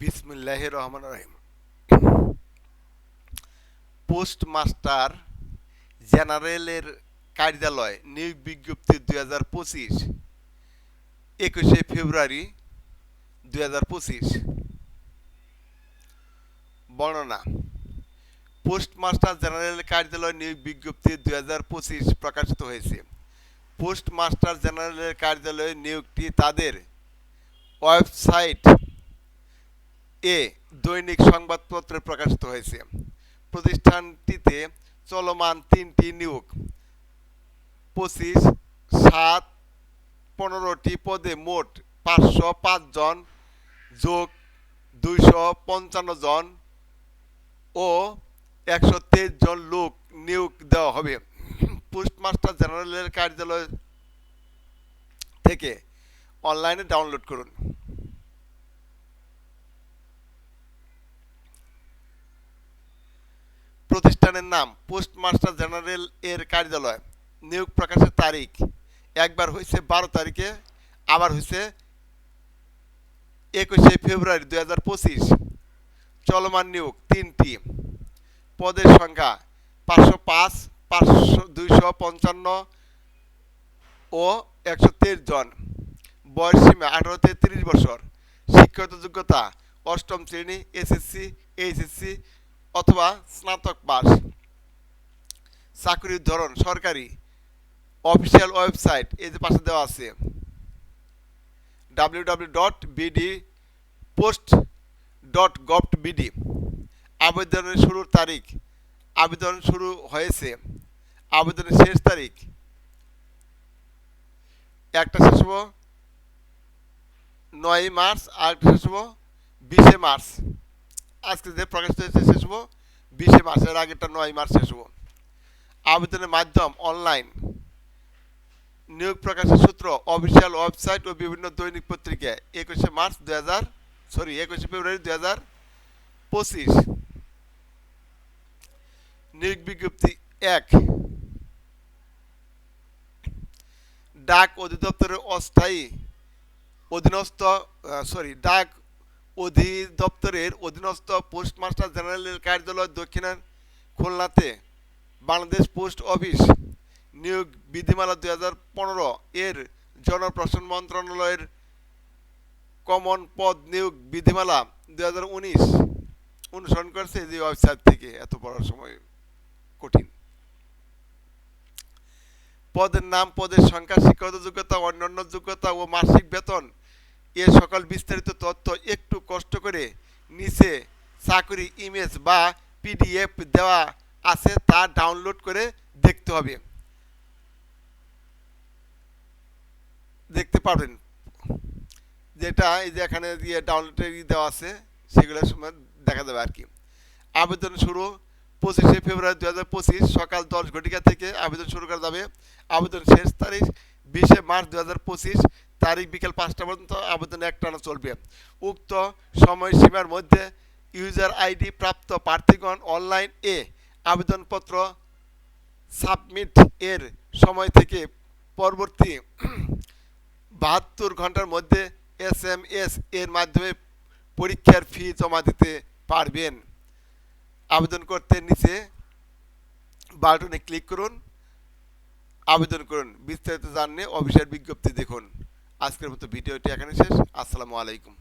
বিসমুল্লাহ রহমান রহিম। পোস্টমাস্টার জেনারেলের কার্যালয়, নিয়োগ বিজ্ঞপ্তি দুই হাজার পঁচিশ, একুশে ফেব্রুয়ারি দুই হাজার পঁচিশ। বর্ণনা, পোস্টমাস্টার জেনারেল কার্যালয়, নিয়োগ বিজ্ঞপ্তি দুই হাজার পঁচিশ প্রকাশিত হয়েছে। পোস্টমাস্টার জেনারেলের কার্যালয়ে নিয়োগটি তাদের ওয়েবসাইট এ দৈনিক সংবাদপত্রে প্রকাশিত হয়েছে। প্রতিষ্ঠানটিতে চলমান তিনটি নিয়োগ। পঁচিশ, সাত, পনেরোটি পদে মোট পাঁচশো পাঁচ জন যোগ দুইশো পঞ্চান্ন জন ও একশো তেইশ জন লোক নিয়োগ দেওয়া হবে। পোস্টমাস্টার জেনারেলের কার্যালয় থেকে অনলাইনে ডাউনলোড করুন। প্রতিষ্ঠানের নাম পোস্টমাস্টার জেনারেল এর কার্যালয়। নিয়োগ প্রকাশের তারিখ একবার হয়েছে বারো তারিখে, আবার হয়েছে একুশে ফেব্রুয়ারি দুই হাজার পঁচিশ। চলমান নিয়োগ তিনটি। পদের সংখ্যা পাঁচশো পাঁচ, পাঁচশো দুইশো পঞ্চান্ন ও একশো তেইশ জন। বয়স সীমা আঠারো থেকে তিরিশ বছর। শিক্ষাগত যোগ্যতা অষ্টম শ্রেণি, এসএসসি, এইচএসসি অথবা স্নাতক পাস। চাকরির ধরন, সরকারি, অফিসিয়াল ওয়েবসাইট, এই যে পাশে দেওয়া আছে। W W dot B D post dot gov B D আবেদনের শুরুর তারিখ, আবেদন শুরু হয়েছে, আবেদনের শেষ তারিখ। একটা শেষ হব, নয় মার্চ আর একটা শেষ হব, বিশে মার্চ। আজকে যে প্রকাশিত হয়েছে শেষ হব। বিশে মার্চের আগেরটা নয় মার্চ শেষ হব। আবেদনের মাধ্যম অনলাইন নিয়োগ প্রকাশের সূত্র অফিসিয়াল ওয়েবসাইট ও বিভিন্ন দৈনিক পত্রিকা একুশে মার্চ দুই হাজার সরি একুশে ফেব্রুয়ারি দুই হাজার পঁচিশ। নিয়োগ বিজ্ঞপ্তি এক। ডাক অধিদপ্তরের অস্থায়ী অধীনস্থ সরি ডাক অধিদপ্তরের অধীনস্থ পোস্টমাস্টার জেনারেলের কার্যালয় দক্ষিণের খুলনাতে বাংলাদেশ পোস্ট অফিস নিয়োগ বিধিমালা দুই হাজার পনেরো এর জনপ্রশাসন মন্ত্রণালয়ের কমন পদ নিয়োগ বিধিমালা দুই হাজার উনিশ অনুসরণ করছে যে ওয়েবসাইট থেকে এত পড়ার সময় কঠিন। পদের নাম, পদের সংখ্যা, শিক্ষাগত যোগ্যতা, অন্যান্য যোগ্যতা ও মাসিক বেতন এ সকল বিস্তারিত তথ্য একটু কষ্ট করে নিচে চাকরি, ইমেজ বা পিডিএফ দেওয়া আছে তা ডাউনলোড করে দেখতে হবে। দেখতে পাবেন যেটা এই যে এখানে দিয়ে ডাউনলোডে দেওয়া আছে সেগুলোর সময় দেখা যাবে আর কি। আবেদন শুরু পঁচিশে ফেব্রুয়ারি দু হাজার পঁচিশ, সকাল দশ ঘটিকা থেকে আবেদন শুরু করা যাবে। আবেদন শেষ তারিখ বিশে মার্চ দু হাজার পঁচিশ তারিখ বিকেল পাঁচটা পর্যন্ত আবেদন একটানা চলবে। উক্ত সময়সীমার মধ্যে ইউজার আইডি প্রাপ্ত প্রার্থীগণ অনলাইন এ আবেদনপত্র সাবমিট এর সময় থেকে পরবর্তী বাহাত্তর ঘণ্টার মধ্যে এস এম এস এর মাধ্যমে পরীক্ষার ফি জমা দিতে পারবেন। আবেদন করতে নিচে বাটনে ক্লিক করুন। আবেদন করুন। বিস্তারিত জানলে অফিসের বিজ্ঞপ্তি দেখুন। আজকের মতো ভিডিওটি এখানে শেষ। আসসালামু আলাইকুম।